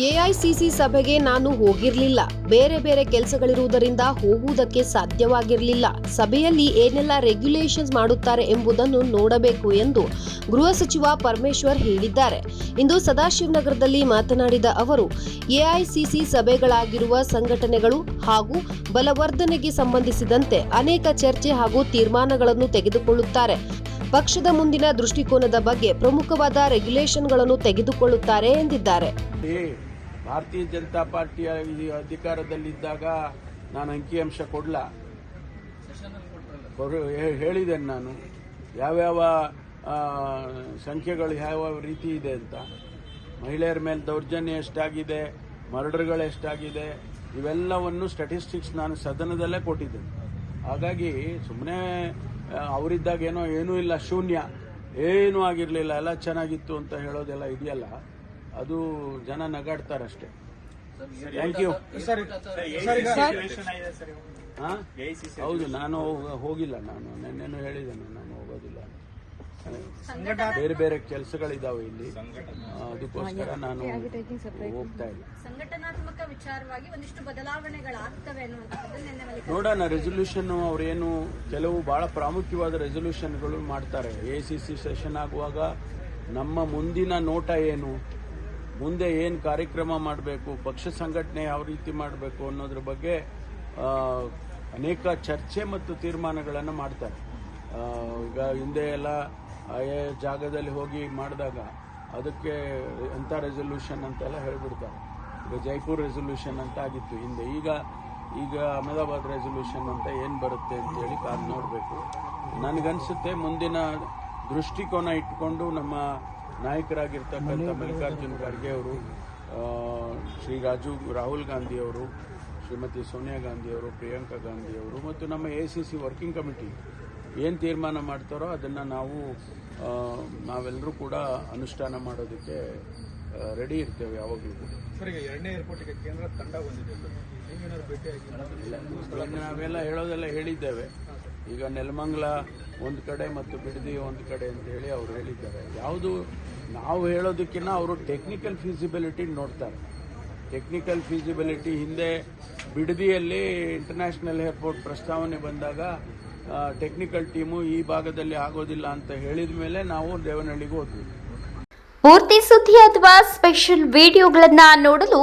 AICC ಸಭೆಗೆ ನಾನು ಹೋಗಿರಲಿಲ್ಲ. ಬೇರೆ ಬೇರೆ ಕೆಲಸಗಳಿರುವುದರಿಂದ ಹೋಗುವುದಕ್ಕೆ ಸಾಧ್ಯವಾಗಿರಲಿಲ್ಲ. ಸಭೆಯಲ್ಲಿ ಏನೆಲ್ಲ ರೆಗ್ಯುಲೇಷನ್ಸ್ ಮಾಡುತ್ತಾರೆ ಎಂಬುದನ್ನು ನೋಡಬೇಕು ಎಂದು ಗೃಹ ಸಚಿವ ಪರಮೇಶ್ವರ್ ಹೇಳಿದ್ದಾರೆ. ಇಂದು ಸದಾಶಿವನಗರದಲ್ಲಿ ಮಾತನಾಡಿದ ಅವರು ಎಐಸಿಸಿ ಸಭೆಗಳಾಗಿರುವ ಸಂಘಟನೆಗಳು ಹಾಗೂ ಬಲವರ್ಧನೆಗೆ ಸಂಬಂಧಿಸಿದಂತೆ ಅನೇಕ ಚರ್ಚೆ ಹಾಗೂ ತೀರ್ಮಾನಗಳನ್ನು ತೆಗೆದುಕೊಳ್ಳುತ್ತಾರೆ. ಪಕ್ಷದ ಮುಂದಿನ ದೃಷ್ಟಿಕೋನದ ಬಗ್ಗೆ ಪ್ರಮುಖವಾದ ರೆಗ್ಯುಲೇಷನ್ಗಳನ್ನು ತೆಗೆದುಕೊಳ್ಳುತ್ತಾರೆ ಎಂದಿದ್ದಾರೆ. ಭಾರತೀಯ ಜನತಾ ಪಾರ್ಟಿಯ ಅಧಿಕಾರದಲ್ಲಿದ್ದಾಗ ನಾನು ಅಂಕಿಅಂಶ ಕೊಡ್ಲ. ಹೇಳಿದ್ದೇನೆ ನಾನು. ಯಾವ್ಯಾವ ಸಂಖ್ಯೆಗಳು ಯಾವ ರೀತಿ ಇದೆ ಅಂತ. ಮಹಿಳೆಯರ ಮೇಲೆ ದೌರ್ಜನ್ಯ ಎಷ್ಟಾಗಿದೆ, ಮರ್ಡರ್ಗಳು ಎಷ್ಟಾಗಿದೆ, ಇವೆಲ್ಲವನ್ನು ಸ್ಟಾಟಿಸ್ಟಿಕ್ಸ್ ನಾನು ಸದನದಲ್ಲೇ ಕೊಟ್ಟಿದ್ದೆ ಹಾಗಾಗಿ ಸುಮ್ಮನೆ ಅವರಿದ್ದಾಗ ಏನೋ, ಏನೂ ಇಲ್ಲ, ಶೂನ್ಯ. ಏನೂ ಆಗಿರಲಿಲ್ಲ, ಎಲ್ಲ ಚೆನ್ನಾಗಿತ್ತು ಅಂತ ಹೇಳೋದೆಲ್ಲ ಇದೆಯಲ್ಲ. ಅದು ಜನ ನಗಾಡ್ತಾರಷ್ಟೇ. ಥ್ಯಾಂಕ್ ಯು ಹಾಂ? ಹೌದು ನಾನು ಹೋಗ- ಹೋಗಿಲ್ಲ ನಾನು. ನೆನ್ನೆನು ಹೇಳಿದ್ದೇನೆ ನಾನು ಹೋಗೋದಿಲ್ಲ. ಬೇರೆ ಬೇರೆ ಕೆಲಸಗಳಿದಾವೆ ಇಲ್ಲಿ. ಅದಕ್ಕೋಸ್ಕರ ನಾನು ಹೋಗ್ತಾ ಇಲ್ಲ. ಸಂಘಟನಾತ್ಮಕ ವಿಚಾರವಾಗಿ ಒಂದಿಷ್ಟು ಬದಲಾವಣೆಗಳಾಗ್ತವೆ ನೋಡೋಣ ರೆಸೊಲ್ಯೂಷನ್ ಅವರೇನು ಕೆಲವು ಬಹಳ ಪ್ರಾಮುಖ್ಯವಾದ ರೆಸೊಲ್ಯೂಷನ್ಗಳು ಮಾಡ್ತಾರೆ. ಎ ಸಿ ಸಿ ಸೆಷನ್ ಆಗುವಾಗ ನಮ್ಮ ಮುಂದಿನ ನೋಟ ಏನು? ಮುಂದೆ ಏನು ಕಾರ್ಯಕ್ರಮ ಮಾಡಬೇಕು, ಪಕ್ಷ ಸಂಘಟನೆ ಯಾವ ರೀತಿ ಮಾಡಬೇಕು ಅನ್ನೋದ್ರ ಬಗ್ಗೆ ಅನೇಕ ಚರ್ಚೆ ಮತ್ತು ತೀರ್ಮಾನಗಳನ್ನು ಮಾಡ್ತಾರೆ. ಈಗ ಹಿಂದೆ ಎಲ್ಲ ಆಯಾ ಜಾಗದಲ್ಲಿ ಹೋಗಿ ಮಾಡಿದಾಗ ಅದಕ್ಕೆ ಎಂಥ ರೆಸೊಲ್ಯೂಷನ್ ಅಂತೆಲ್ಲ ಹೇಳ್ಬಿಡ್ತಾರೆ. ಈಗ ಜೈಪುರ್ ರೆಸೊಲ್ಯೂಷನ್ ಅಂತ ಆಗಿತ್ತು ಹಿಂದೆ. ಈಗ ಈಗ ಅಹಮದಾಬಾದ್ ರೆಸೊಲ್ಯೂಷನ್ ಅಂತ ಏನು ಬರುತ್ತೆ ಅಂತೇಳಿ ಕಾದು ನೋಡಬೇಕು. ನನಗನ್ಸುತ್ತೆ ಮುಂದಿನ ದೃಷ್ಟಿಕೋನ ಇಟ್ಕೊಂಡು ನಮ್ಮ ನಾಯಕರಾಗಿರ್ತಕ್ಕಂಥ ಮಲ್ಲಿಕಾರ್ಜುನ್ ಖರ್ಗೆ ಅವರು ಶ್ರೀ ರಾಜು ರಾಹುಲ್ ಗಾಂಧಿ ಅವರು ಶ್ರೀಮತಿ ಸೋನಿಯಾ ಗಾಂಧಿ ಅವರು ಪ್ರಿಯಾಂಕಾ ಗಾಂಧಿ ಅವರು ಮತ್ತು ನಮ್ಮ A C C working committee ಏನು ತೀರ್ಮಾನ ಮಾಡ್ತಾರೋ ಅದನ್ನು ನಾವು ನಾವೆಲ್ಲರೂ ಕೂಡ ಅನುಷ್ಠಾನ ಮಾಡೋದಕ್ಕೆ ರೆಡಿ ಇರ್ತೇವೆ ಯಾವಾಗಲೂ ಕೂಡ. ಸರ್ ಈಗ ಎರಡನೇ ಏರ್ಪೋರ್ಟ್ಗೆ ಕೇಂದ್ರ ತಂಡ ಬಂದಿದೆ ನಾವೆಲ್ಲ ಹೇಳೋದೆಲ್ಲ ಹೇಳಿದ್ದೇವೆ. ಈಗ ನೆಲಮಂಗಲ ಒಂದು ಕಡೆ ಮತ್ತು ಬಿಡದಿ ಒಂದು ಕಡೆ ಅಂತ ಹೇಳಿ ಅವ್ರು ಹೇಳಿದ್ದಾರೆ. ಯಾವುದು ನಾವು ಹೇಳೋದಕ್ಕಿಂತ ಅವರು ಟೆಕ್ನಿಕಲ್ ಫೀಸಿಬಿಲಿಟಿ ನೋಡ್ತಾರೆ. ಟೆಕ್ನಿಕಲ್ ಫೀಸಿಬಿಲಿಟಿ ಹಿಂದೆ ಬಿಡದಿಯಲ್ಲಿ ಇಂಟರ್ನ್ಯಾಷನಲ್ ಏರ್ಪೋರ್ಟ್ ಪ್ರಸ್ತಾವನೆ ಬಂದಾಗ ಟೆಕ್ನಿಕಲ್ ಟೀಮು ಈ ಭಾಗದಲ್ಲಿ ಆಗೋದಿಲ್ಲ ಅಂತ ಹೇಳಿದ ಮೇಲೆ ನಾವು ದೇವನಹಳ್ಳಿಗೆ ಹೋದ್ವಿ. ಪೂರ್ತಿ ಸುದ್ದಿ ಅಥವಾ ಸ್ಪೆಷಲ್ ವಿಡಿಯೋಗಳನ್ನು ನೋಡಲು